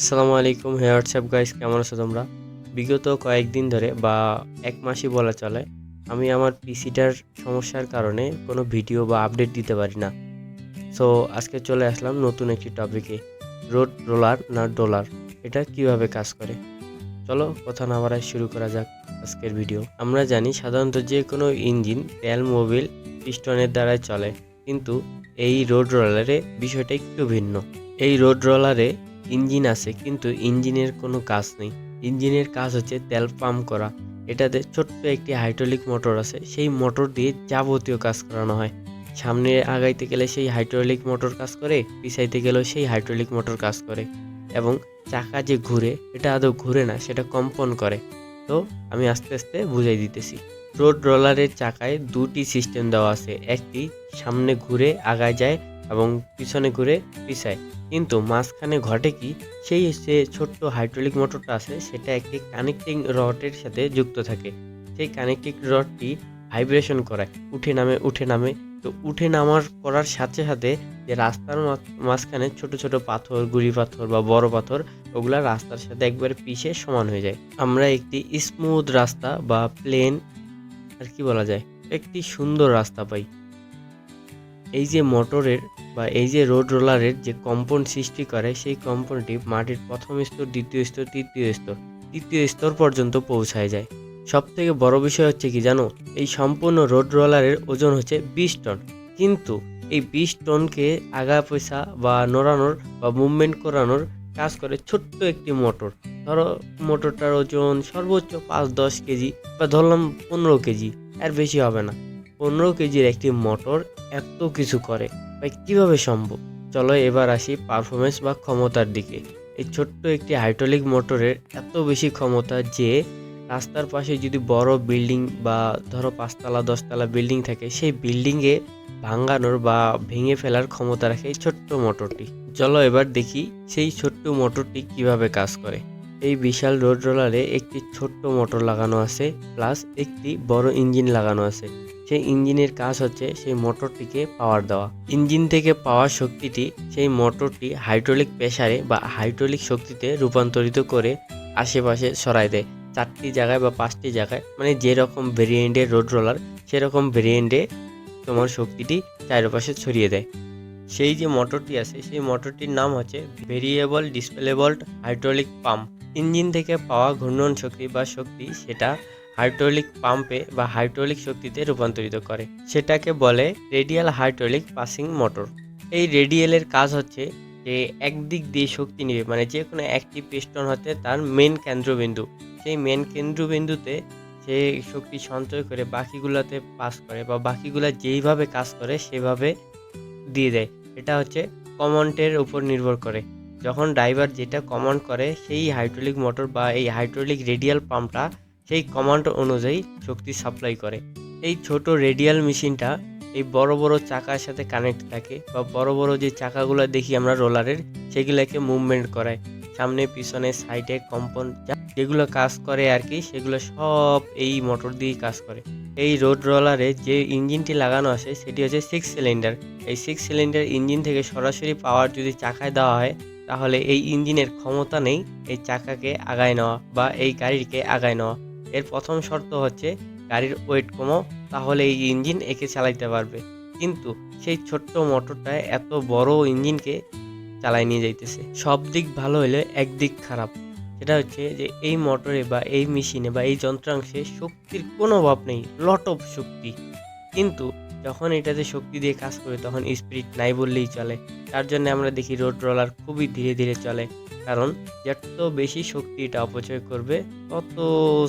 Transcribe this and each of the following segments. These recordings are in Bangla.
আসসালামু আলাইকুম হোয়াটসঅ্যাপ গাইস কেমন আছো তোমরা? বিগত কয়েকদিন ধরে বা এক মাসই বলা চলে, আমি আমার পিসিটার সমস্যার কারণে কোনো ভিডিও বা আপডেট দিতে পারি না। সো আজকে চলে আসলাম নতুন একটি টপিকে রোড রোলার না ডলার এটা কীভাবে কাজ করে? চলো কথা না বাড়ায় শুরু করা যাক আজকের ভিডিও আমরা জানি সাধারণত যে কোনো ইঞ্জিন তেল মোবিল পিস্টনের দ্বারাই চলে, কিন্তু এই রোড রোলারে বিষয়টা একটু ভিন্ন। এই রোড রোলারে ইঞ্জিন আছে, কিন্তু ইঞ্জিনের কোনো কাজ নেই। ইঞ্জিনের কাজ হচ্ছে তেল পাম্প করা। এটাতে ছোট্ট একটি হাইড্রোলিক মোটর আছে, সেই মোটর দিয়ে যাবতীয় কাজ করানো হয়। সামনে আগাইতে গেলে সেই হাইড্রোলিক মোটর কাজ করে, পিছাইতে গেলেও সেই হাইড্রোলিক মোটর কাজ করে। এবং চাকা যে ঘুরে, এটা আদৌ ঘুরে না, সেটা কম্পন করে। তো আমি আস্তে আস্তে বুঝাই দিতেছি। রোড রোলারের চাকায় দুটি সিস্টেম দেওয়া আছে, একটি সামনে ঘুরে আগায় যায় এবং পিছনে ঘুরে পিছায়। কিন্তু মাঝখানে ঘটে কি, সেই যে ছোট্ট হাইড্রোলিক মোটরটা আছে, সেটা একটি কানেক্টিং রডের সাথে যুক্ত থাকে। সেই কানেক্টিং রডটি ভাইব্রেশন করায়, উঠে নামে উঠে নামে। তো উঠে নামার, করার সাথে সাথে যে রাস্তার মাঝখানে ছোট ছোট পাথর, গুড়ি পাথর বা বড় পাথর, ওগুলা রাস্তার সাথে একবারে পিষে সমান হয়ে যায়। আমরা একটি স্মুথ রাস্তা বা প্লেন আর কি বলা যায়, একটি সুন্দর রাস্তা পাই। এই যে মোটরের বা এই যে রোড রোলারের যে কম্পন সৃষ্টি করে, সেই কম্পনটি মাটির প্রথম স্তর, দ্বিতীয় স্তর, তৃতীয় স্তর তৃতীয় স্তর পর্যন্ত পৌঁছায় যায়। সব থেকে বড় বিষয় হচ্ছে কি জানো? এই সম্পূর্ণ রোড রোলারের ওজন হচ্ছে বিশ টন। কিন্তু এই বিশ টনকে আগা পয়সা বা নড়ানোর বা মুভমেন্ট করানোর কাজ করে ছোট্ট একটি মোটর। ধরো মোটরটার ওজন সর্বোচ্চ পাঁচ দশ কেজি বা ধরলাম পনেরো কেজি আর বেশি হবে না। পনেরো কেজির একটি মোটর এত কিছু করে, ভাই, কীভাবে সম্ভব? চলো এবার আসি পারফরমেন্স বা ক্ষমতার দিকে। এই ছোট্ট একটি হাইড্রোলিক মোটরের এত বেশি ক্ষমতা যে, রাস্তার পাশে যদি বড় বিল্ডিং বা ধরো পাঁচতলা, দশতলা বিল্ডিং থাকে, সেই বিল্ডিংয়ে ভাঙানোর বা ভেঙে ফেলার ক্ষমতা রাখে এই ছোট্ট মোটরটি। চলো এবার দেখি সেই ছোট্ট মোটরটি কীভাবে কাজ করে। এই বিশাল রোড রোলারে একটি ছোট্ট মোটর লাগানো আছে প্লাস একটি বড় ইঞ্জিন লাগানো আছে। সেই ইঞ্জিনের কাজ হচ্ছে সেই মোটরটিকে পাওয়ার দেওয়া। ইঞ্জিন থেকে পাওয়া শক্তিটি সেই মোটরটি হাইড্রোলিক প্রেসারে বা হাইড্রোলিক শক্তিতে রূপান্তরিত করে আশেপাশে সরাই দেয়। চারটি জায়গায় বা পাঁচটি জায়গায় মানে যেরকম ভেরিয়েন্টের রোড রোলার সেরকম ভেরিয়েন্টে তোমার শক্তিটি চারপাশে ছড়িয়ে দেয়। সেই যে মোটরটি আছে, সেই মোটরটির নাম হচ্ছে variable displaceable hydraulic pump engine থেকে পাওয়া ঘূর্ণন শক্তি বা শক্তি, সেটা হাইড্রোলিক পাম্পে বা হাইড্রোলিক শক্তিতে রূপান্তরিত করে। সেটাকে বলে রেডিয়াল হাইড্রোলিক পাসিং মোটর। এই রেডিয়ালের কাজ হচ্ছে যে একদিক দিয়ে শক্তি নেবে মানে যে কোনো একটি পিস্টন হতে তার মেন কেন্দ্রবিন্দু। সেই মেন কেন্দ্রবিন্দুতে সে শক্তি সঞ্চয় করে বাকিগুলোতে পাস করে বা বাকিগুলো যেইভাবে কাজ করে সেভাবে দিয়ে দেয়। এটা হচ্ছে কমান্ডের উপর নির্ভর করে। যখন ড্রাইভার যেটা কমান্ড করে সেই হাইড্রোলিক মোটর বা এই হাইড্রোলিক রেডিয়াল পাম্পটা সেই কমান্ড অনুযায়ী শক্তি সাপ্লাই করে। এই ছোট রেডিয়াল মেশিনটা এই বড় বড় চাকার সাথে কানেক্ট থাকে বা বড় বড় যে চাকাগুলো দেখি আমরা রোলারের সেগুলোকে মুভমেন্ট করায়। সামনে, পিছনে সাইডে কম্পন যেগুলো কাজ করে আর কি, সেগুলো সব এই মোটর দিয়েই কাজ করে। এই রোড রোলারে যে ইঞ্জিনটি লাগানো আছে, সেটি হচ্ছে সিক্স সিলিন্ডার এই সিক্স সিলিন্ডার ইঞ্জিন থেকে সরাসরি পাওয়ার যদি চাকায় দেওয়া হয়, তাহলে এই ইঞ্জিনের ক্ষমতা নেই এই চাকাকে আগায় নেওয়া বা এই গাড়িকে আগায় নেওয়া। এর প্রথম শর্ত হচ্ছে গাড়ির ওয়েট কমো, তাহলে এই ইঞ্জিন একে চালাইতে পারবে। কিন্তু সেই ছোট্ট মোটরটায় এত বড় ইঞ্জিনকে চালাই নিয়ে যাইতেছে। সব দিক ভালো হলে একদিক খারাপ। সেটা হচ্ছে যে এই মোটরে বা এই মেশিনে বা এই যন্ত্রাংশে শক্তির কোনো অভাব নেই লট অফ শক্তি। কিন্তু যখন এটাতে শক্তি দিয়ে কাজ করে তখন স্পিড নাই বললেই চলে। তার জন্য আমরা দেখি রোড রোলার খুবই ধীরে ধীরে চলে। কারণ যত বেশি শক্তি এটা অপচয় করবে, তত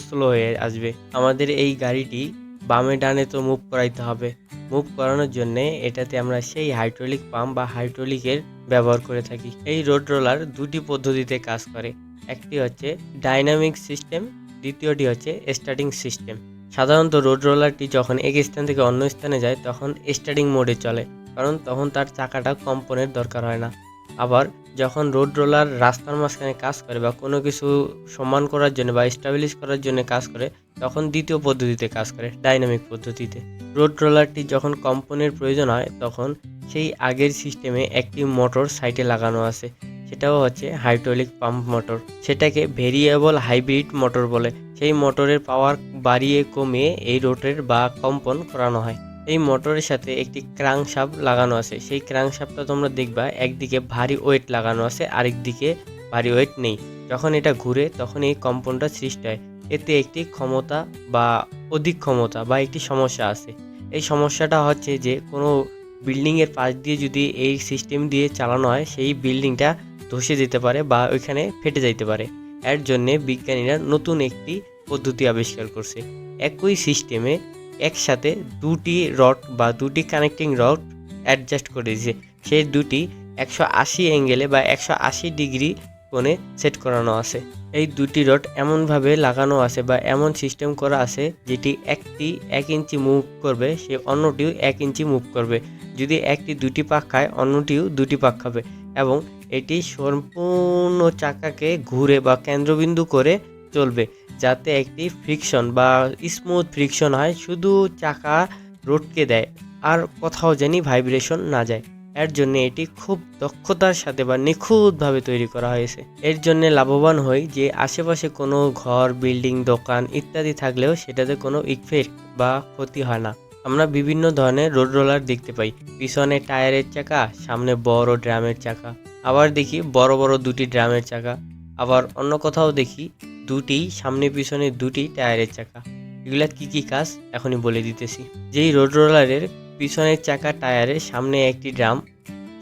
স্লো হয়ে আসবে। আমাদের এই গাড়িটি বামে ডানে তো মুভ করাইতে হবে। মুভ করানোর জন্যে এটাতে আমরা সেই হাইড্রোলিক পাম্প বা হাইড্রোলিকের ব্যবহার করে থাকি। এই রোড রোলার দুটি পদ্ধতিতে কাজ করে। একটি হচ্ছে ডাইনামিক সিস্টেম দ্বিতীয়টি হচ্ছে স্টার্টিং সিস্টেম সাধারণত রোড রোলারটি যখন এক স্থান থেকে অন্য স্থানে যায়, তখন স্টার্টিং মোডে চলে, কারণ তখন তার চাকাটা কম্পনের দরকার হয় না। আবার যখন রোড রোলার রাস্তার মাঝখানে কাজ করে বা কোনো কিছু সমান করার জন্য বা স্টাবলিশ করার জন্য কাজ করে, তখন দ্বিতীয় পদ্ধতিতে কাজ করে ডাইনামিক পদ্ধতিতে। রোড রোলারটি যখন কম্পনের প্রয়োজন হয়, তখন সেই আগের সিস্টেমে একটি মোটর সাইটে লাগানো আছে। সেটাও হচ্ছে হাইড্রোলিক পাম্প মোটর সেটাকে ভেরিয়েবল হাইব্রিড মোটর বলে। সেই মোটরের পাওয়ার বাড়িয়ে কমিয়ে এই রোটের বা কম্পন করানো হয়। এই মোটরের সাথে একটি ক্রাংশাফট লাগানো আছে। সেই ক্রাংশাফটটা তোমরা দেখবা, একদিকে ভারী ওয়েট লাগানো আছে আরেক দিকে ভারী ওয়েট নেই। যখন এটা ঘুরে, তখন এই কম্পনটা সৃষ্টি হয়। এতে একটি ক্ষমতা বা অধিক ক্ষমতা বা একটি সমস্যা আছে। এই সমস্যাটা হচ্ছে যে, কোনো বিল্ডিংয়ের পাশ দিয়ে যদি এই সিস্টেম দিয়ে চালানো হয়, সেই বিল্ডিংটা ধসে যেতে পারে বা ওইখানে ফেটে যাইতে পারে। এর জন্যে বিজ্ঞানীরা নতুন একটি পদ্ধতি আবিষ্কার করছে। একই সিস্টেমে একসাথে দুটি রড বা দুটি কানেক্টিং রড অ্যাডজাস্ট করে দিয়েছে। সেই দুটি একশো আশি অ্যাঙ্গেলে বা একশো আশি ডিগ্রি কোণে সেট করানো আছে। এই দুটি রড এমনভাবে লাগানো আছে বা এমন সিস্টেম করা আছে যেটি একটি এক ইঞ্চি মুভ করবে, সে অন্যটিও এক ইঞ্চি মুভ করবে। যদি একটি দুটি পাক খায়, অন্যটিও দুটি পাক খাবে। এবং এটি সম্পূর্ণ চাকাকে ঘুরে বা কেন্দ্রবিন্দু করে চলবে যাতে একটি ফ্রিকশন বা স্মুথ ফ্রিকশন হয়, শুধু চাকা রোডকে দেয় আর কোথাও জানি ভাইব্রেশন না যায়। এর জন্য এটি খুব দক্ষতার সাথে বা নিখুঁতভাবে তৈরি করা হয়েছে। এর জন্য লাভবান হই যে আশেপাশে কোনো ঘর বিল্ডিং দোকান ইত্যাদি থাকলেও সেটাতে কোনো ইফেক্ট বা ক্ষতি হয় না। আমরা বিভিন্ন ধরনের রোড রোলার দেখতে পাই। পিছনে টায়ারের চাকা, সামনে বড় ড্রামের চাকা। আবার দেখি বড় বড় দুটি ড্রামের চাকা। আবার অন্য কোথাও দেখি দুটি, সামনে পিছনে দুটি টায়ারের চাকা। এগুলা কি কি কাজ? এখনই বলে দিতেছি। যেই রোড রোলারের পিছনের চাকা টায়ারের সামনে একটি ড্রাম,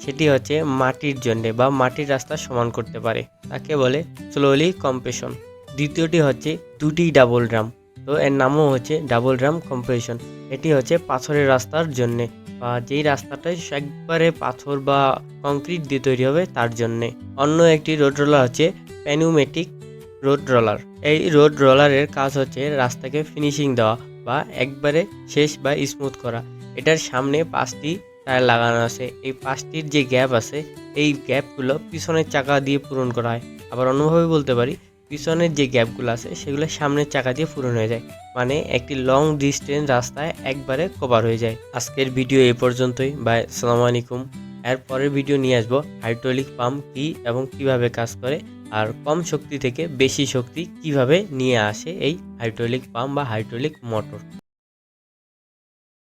সেটি হচ্ছে মাটির জন্যে বা মাটির রাস্তা সমান করতে পারে। তাকে বলে স্লোলি কম্প্রেশন দ্বিতীয়টি হচ্ছে দুটি ডাবল ড্রাম তো এর নামও হচ্ছে ডাবল ড্রাম কম্প্রেশন এটি হচ্ছে পাথরের রাস্তার জন্যে বা যেই রাস্তাটা একবারে পাথর বা কংক্রিট দিয়ে তৈরি হবে তার জন্যে। অন্য একটি রোড রোলার হচ্ছে প্যানুমেটিক রোড রোলার এই রোড রোলারের কাজ হচ্ছে রাস্তাকে ফিনিশিং দেওয়া বা একবারে শেষ বা স্মুথ করা। এটার সামনে পাঁচটি টায়ার লাগানো আছে। এই পাঁচটির যে গ্যাপ আছে, এই গ্যাপগুলো পিছনের চাকা দিয়ে পূরণ করা হয়। আবার অন্যভাবে বলতে পারি পিছনের যে গ্যাপগুলো আছে, সেগুলো সামনের চাকা দিয়ে পূরণ হয়ে যায়। মানে একটি লং ডিস্টেন্স রাস্তায় একবারে কভার হয়ে যায়। আজকের ভিডিও এই পর্যন্তই। বাই সালাম আলাইকুম। এর পরের ভিডিও নিয়ে আসব। হাইড্রোলিক পাম্প কি এবং কীভাবে কাজ করে, আর কম শক্তি থেকে বেশি শক্তি কীভাবে নিয়ে আসে এই হাইড্রোলিক পাম্প বা হাইড্রোলিক মোটর